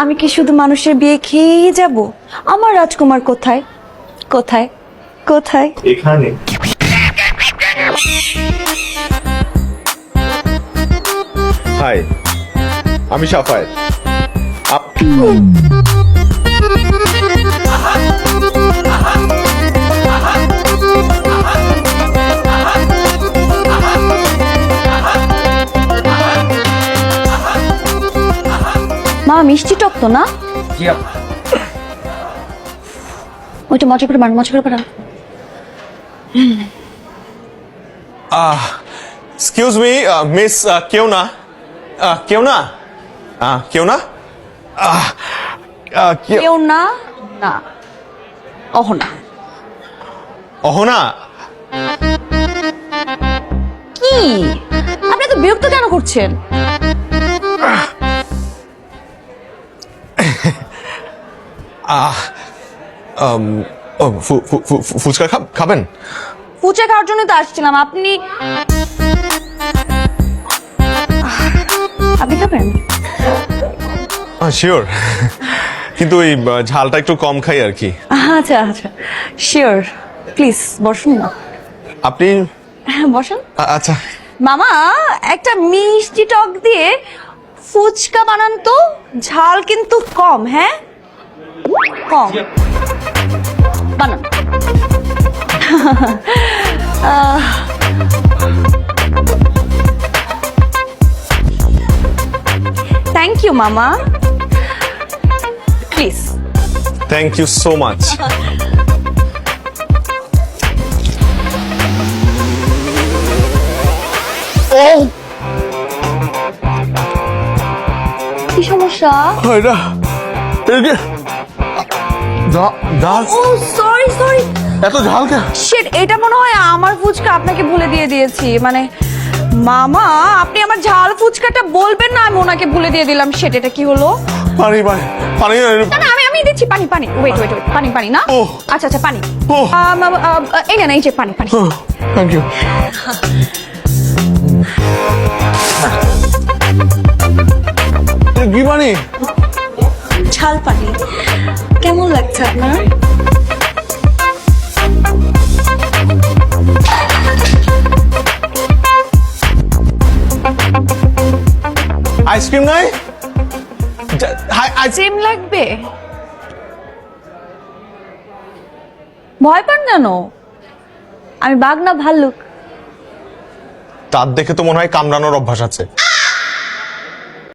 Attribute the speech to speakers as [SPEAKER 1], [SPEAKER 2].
[SPEAKER 1] আমি কি শুধু মানুষের বিয়ে খেয়েই যাব? আমার রাজকুমার কোথায়? কোথায়? কোথায়?
[SPEAKER 2] এখানে। হাই আমি সাফায়েত। আপ-
[SPEAKER 1] মা মিষ্টি টক তো না? ওইটা মজা করে বানান মজা করে বানান
[SPEAKER 2] এক্সকিউজ মি মিস কেউ না। আহ, কেউ না? আহ, কেউ না? আহ, আহ, কেউ
[SPEAKER 1] না? না। অহনা।
[SPEAKER 2] অহনা?
[SPEAKER 1] কি? আপনি তো বিরক্ত কেন করছেন?
[SPEAKER 2] ফু- ফুচকা খাব- খাবেন?
[SPEAKER 1] ফুচা খাওয়ার জন্য তো আসছিলাম আপনি? আপনি খাবেন?
[SPEAKER 2] শিওর কিন্তু ওই ঝালটা একটু কম খাই আর কি।
[SPEAKER 1] আচ্ছা আচ্ছা। শিওর প্লিজ বসুন। না
[SPEAKER 2] আপনি?
[SPEAKER 1] হ্যাঁ বসুন।
[SPEAKER 2] আচ্ছা।
[SPEAKER 1] মামা একটা মিষ্টি টক দিয়ে ফুচকা বানান তো ঝাল কিন্তু কম হ্যাঁ? কম। বানান। থ্যাংক ইউ মামা। Please
[SPEAKER 2] thank you so much
[SPEAKER 1] কি সমস্যা?
[SPEAKER 2] এটা এটা ডাল
[SPEAKER 1] ও সরি সরি
[SPEAKER 2] এত ঝাল কেন
[SPEAKER 1] শিট এটা মনে হয় আমার ফুচকা আপনাকে ভুলে দিয়ে দিয়েছি। মানে মামা আপনি আমার ঝাল ফুচকাটা বলবেন না আমি ওনাকে ভুলে দিয়ে দিলাম। সেট এটা কি হলো?
[SPEAKER 2] পানি পানি পানি
[SPEAKER 1] না আমি আমি দিচ্ছি পানি পানি। ওয়েট ওয়েট ওয়েট পানি পানি না? আচ্ছা আচ্ছা পানি। এই না এই যে পানি পানি।
[SPEAKER 2] থ্যাংক ইউ কি পানি?
[SPEAKER 1] ঝাল পানি। কেমন লাগছে আপনার?
[SPEAKER 2] আইসক্রিম নাই? যা- হাই- আইস-
[SPEAKER 1] সেম লাগবে। ভয় পান কেন? আমি বাঘ না ভাল্লুক।
[SPEAKER 2] তার দেখে তো মনে হয় কামড়ানোর অভ্যাস আছে।